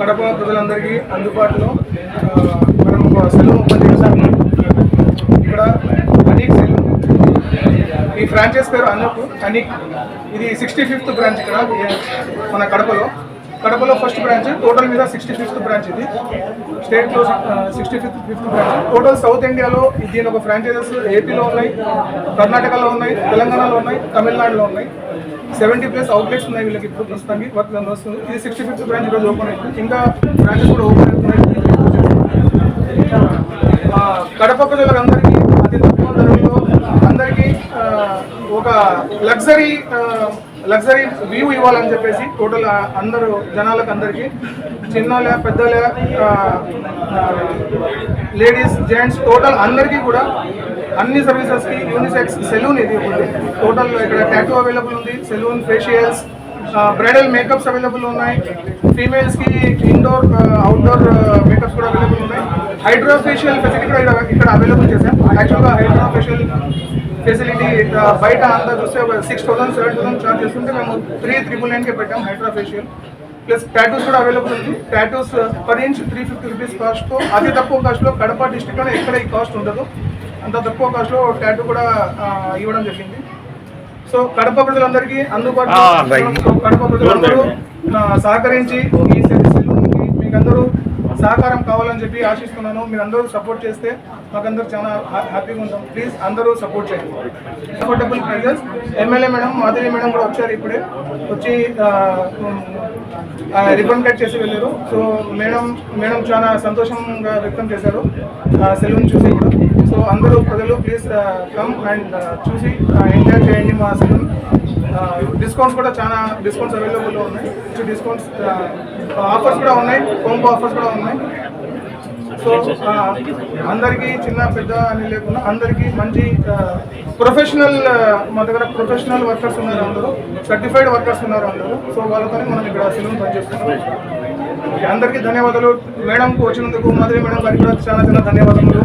కడప ప్రజలందరికీ అందుబాటులో మనం ఒక సెలవు ఓపెన్ చేశాము ఇక్కడ అనీక్ సెలవు ఈ ఫ్రాంచైజ్ పేరు అన్నపు అనీక్. ఇది సిక్స్టీ ఫిఫ్త్ బ్రాంచ్ ఇక్కడ మన కడపలో. కడపలో ఫస్ట్ బ్రాంచ్ టోటల్ మీద సిక్స్టీ ఫిఫ్త్ బ్రాంచ్ ఇది స్టేట్లో sixty fifth fifth branch total south ఇండియాలో దీని ఒక ఫ్రాంచైజెస్ ఏపీలో ఉన్నాయి కర్ణాటకలో ఉన్నాయి తెలంగాణలో ఉన్నాయి తమిళనాడులో ఉన్నాయి. సెవెంటీ ప్లస్ అవుట్లెట్స్ ఉన్నాయి వీళ్ళకి ఇప్పుడు ప్రస్తుతానికి వర్క్ వస్తుంది. ఇది సిక్స్టీ ఫిఫ్త్ బ్రాంచ్ ఈరోజు ఓపెన్ అవుతుంది ఇంకా బ్రాంచెస్ కూడా ఓపెన్ అవుతున్నాయి. కడప అతి తక్కువ ధరలో అందరికీ ఆ, ఒక లగ్జరీ లగ్జరీ వ్యూ ఇవ్వాలని చెప్పేసి టోటల్ అందరూ జనాలకు అందరికీ చిన్నలే పెద్దలే లేడీస్ జెంట్స్ టోటల్ అందరికీ కూడా అన్ని సర్వీసెస్కి యూనిసెక్స్ సెలూన్ ఇది ఉంది టోటల్ ఇక్కడ టాటూ అవైలబుల్ ఉంది salon facials bridal makeups available ఉన్నాయి ఫీమేల్స్కి ఇండోర్ అవుట్డోర్ మేకప్స్ కూడా అవైలబుల్ ఉన్నాయి. హైడ్రోఫేషియల్ ఫెసిలిటీ కూడా ఇక్కడ- అవైలబుల్ చేశాం యాక్చువల్గా హైడ్రో ఫేషియల్ ఫెసిలిటీ బయట అంతా చూస్తే six thousand seven thousand charge చేస్తుంటే మేము త్రీ త్రిబుల్ నైన్కే పెట్టాం హైడ్రో ఫేషియల్ ప్లస్ టాటూస్ కూడా అవైలబుల్ ఉంది. Tattoos per inch three fifty rupees కాస్ట్తో అతి తక్కువ కాస్ట్లో కడప డిస్ట్రిక్ట్లోనే ఎక్కడ ఈ కాస్ట్ ఉండదు. అంత తక్కువ కాస్ట్లో టాటూ కూడా ఇవ్వడం జరిగింది. సో కడప ప్రజలందరికీ అందుబాటులో కడప ప్రజలందరూ సహకరించి ఈ మీకు అందరూ సహకారం కావాలని చెప్పి ఆశిస్తున్నాను. మీరు అందరూ సపోర్ట్ చేస్తే మాకందరూ చాలా హ్యా- హ్యాపీగా ఉంటాం. ప్లీజ్ అందరూ సపోర్ట్ చేయండి. Affordable prices MLA madam Madhuri madam కూడా వచ్చారు ఇప్పుడే. వచ్చి రిబన్ కట్ చేసి వెళ్ళారు. సో మేడం మేడం చాలా సంతోషంగా వ్యక్తం చేశారు. సెలూన్ చూసి కూడా. సో అందరూ ప్రజలు ప్లీజ్ కమ్ అండ్ చూసి ఎంజాయ్ చేయండి మా సెలూన్. డిస్కౌంట్స్ కూడా చాలా డిస్కౌంట్స్ అవైలబుల్లో ఉన్నాయి. డిస్కౌంట్స్ ఆఫర్స్ కూడా ఉన్నాయి. కోంబో ఆఫర్స్ కూడా ఉన్నాయి. సో అందరికీ చిన్న పెద్ద అని లేకుండా అందరికీ మంచి ప్రొఫెషనల్ మా దగ్గర ప్రొఫెషనల్ వర్కర్స్ ఉన్నారు అందరూ. సర్టిఫైడ్ వర్కర్స్ ఉన్నారు అందరూ. సో వాళ్ళతోనే మనం ఇక్కడ సెలూన్ పనిచేస్తున్నాం. అందరికీ ధన్యవాదాలు. మేడంకు వచ్చినందుకు మాధవి మేడం గారికి కూడా చాలా చాలా ధన్యవాదములు.